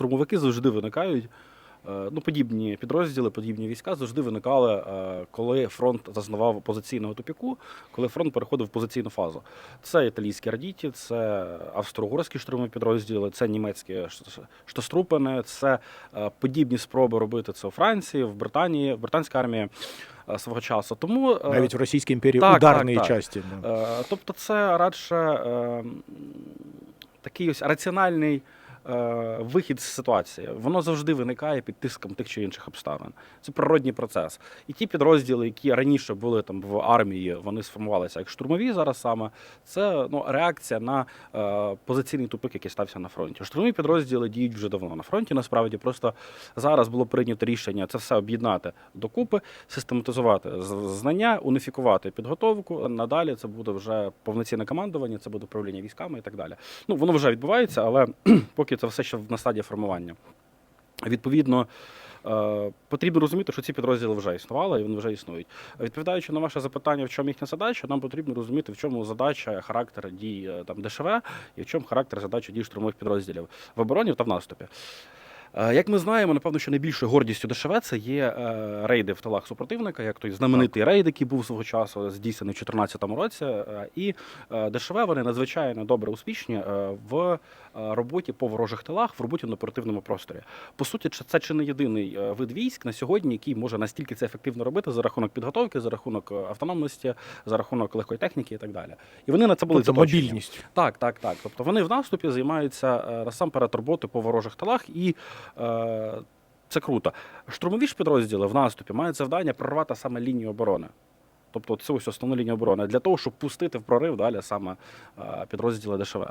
штурмовики завжди виникають. Е, Ну, подібні підрозділи, подібні війська завжди виникали, е, коли фронт зазнавав позиційного тупіку, коли фронт переходив в позиційну фазу. Це італійські радіті, це австро-угорські штурмові підрозділи, це німецькі штострупини, це е, подібні спроби робити це у Франції, в Британії, в британській армії свого часу. Тому Навіть в Російській імперії так, ударної так, так. часті. Тобто, це радше е, такий ось раціональний вихід з ситуації. Воно завжди виникає під тиском тих чи інших обставин. Це природній процес. І ті підрозділи, які раніше були там в армії, вони сформувалися як штурмові зараз саме. Це ну, реакція на е, позиційний тупик, який стався на фронті. Штурмові підрозділи діють вже давно на фронті. Насправді просто зараз було прийнято рішення це все об'єднати докупи, систематизувати знання, уніфікувати підготовку. Надалі це буде вже повноцінне командування, це буде управління військами і так далі. Ну воно вже відбувається, але поки це все ще на стадії формування. Відповідно. е, Потрібно розуміти, що ці підрозділи вже існували і вони вже існують. Відповідаючи на ваше запитання, в чому їхня задача, нам потрібно розуміти, в чому задача, характер дій е, там ДШВ і в чому характер задачі дій штурмових підрозділів в обороні та в наступі. Е, Як ми знаємо, напевно, що найбільшою гордістю ДШВ це є е, рейди в тилах супротивника, як той знаменитий рейд, який був свого часу здійснений у 2014 році. Е, І е, ДШВ вони надзвичайно добре успішні в роботі по ворожих тилах, в роботі на оперативному просторі. По суті, це чи не єдиний вид військ на сьогодні, який може настільки це ефективно робити за рахунок підготовки, за рахунок автономності, за рахунок легкої техніки і так далі. І вони на це були Тобто мобільність. Так, так, так. Тобто вони в наступі займаються насамперед роботою по ворожих тилах, і це круто. Штурмові ж підрозділи в наступі мають завдання прорвати саме лінію оборони. Тобто це ось основну лінію оборони для того, щоб пустити в прорив далі саме е, підрозділи ДШВ.